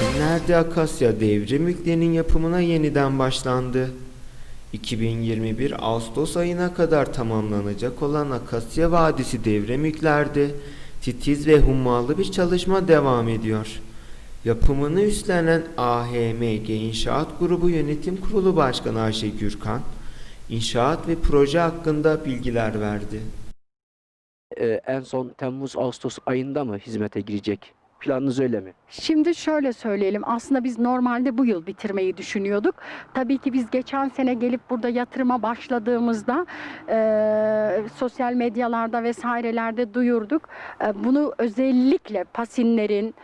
Pasinler'de Akasya devrim yüklerinin yapımına yeniden başlandı. 2021 Ağustos ayına kadar tamamlanacak olan Akasya Vadisi devrim yüklerde titiz ve hummalı bir çalışma devam ediyor. Yapımını üstlenen AHMG İnşaat Grubu Yönetim Kurulu Başkanı Ayşe Gürkan, inşaat ve proje hakkında bilgiler verdi. Ee, en son Temmuz-Ağustos ayında mı hizmete girecek? Planınız öyle mi? Şimdi şöyle söyleyelim. Aslında biz normalde bu yıl bitirmeyi düşünüyorduk. Tabii ki biz geçen sene gelip burada yatırıma başladığımızda e, sosyal medyalarda vesairelerde duyurduk. E, bunu özellikle Pasinler'in,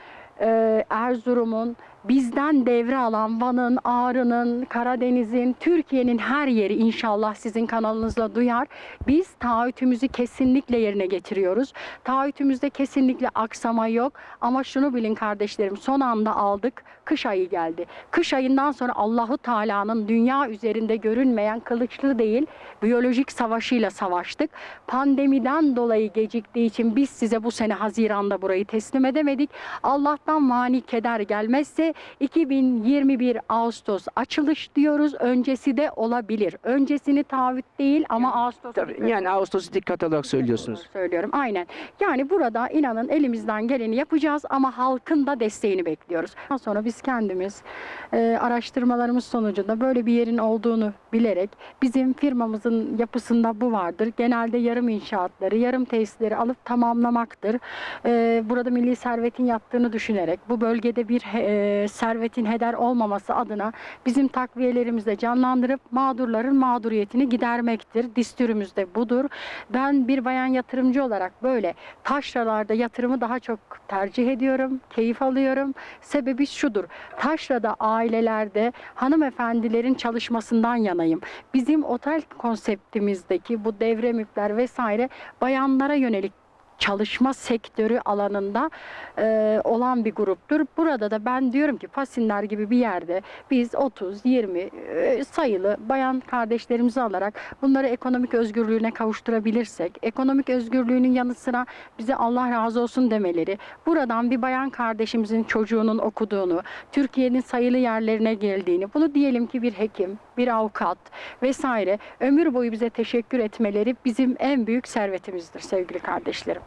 e, Erzurum'un, bizden devre alan Van'ın, Ağrı'nın, Karadeniz'in, Türkiye'nin her yeri inşallah sizin kanalınızla duyar. Biz taahhütümüzü kesinlikle yerine getiriyoruz. Taahhütümüzde kesinlikle aksama yok. Ama şunu bilin kardeşlerim son anda aldık. Kış ayı geldi. Kış ayından sonra Allahu Teala'nın dünya üzerinde görünmeyen kılıçlı değil biyolojik savaşıyla savaştık. Pandemiden dolayı geciktiği için biz size bu sene Haziran'da burayı teslim edemedik. Allah'tan mani keder gelmezse 2021 Ağustos açılış diyoruz. Öncesi de olabilir. Öncesini taahhüt değil ama Ağustos Tabii yani Ağustos'u dikkat alarak söylüyorsunuz. Söylüyorum aynen. Yani burada inanın elimizden geleni yapacağız ama halkın da desteğini bekliyoruz. Daha sonra biz kendimiz e, araştırmalarımız sonucunda böyle bir yerin olduğunu bilerek bizim firmamızın yapısında bu vardır. Genelde yarım inşaatları, yarım tesisleri alıp tamamlamaktır. E, burada milli servetin yattığını düşünerek bu bölgede bir e, servetin heder olmaması adına bizim takviyelerimizle canlandırıp mağdurların mağduriyetini gidermektir. Distürümüz de budur. Ben bir bayan yatırımcı olarak böyle taşralarda yatırımı daha çok tercih ediyorum, keyif alıyorum. Sebebi şudur. Taşrada ailelerde hanımefendilerin çalışmasından yanayım. Bizim otel konseptimizdeki bu devre mülkler vesaire bayanlara yönelik çalışma sektörü alanında e, olan bir gruptur. Burada da ben diyorum ki Pasinler gibi bir yerde biz 30-20 e, sayılı bayan kardeşlerimizi alarak bunları ekonomik özgürlüğüne kavuşturabilirsek, ekonomik özgürlüğünün yanı sıra bize Allah razı olsun demeleri, buradan bir bayan kardeşimizin çocuğunun okuduğunu, Türkiye'nin sayılı yerlerine geldiğini, bunu diyelim ki bir hekim, bir avukat vesaire ömür boyu bize teşekkür etmeleri bizim en büyük servetimizdir sevgili kardeşlerim.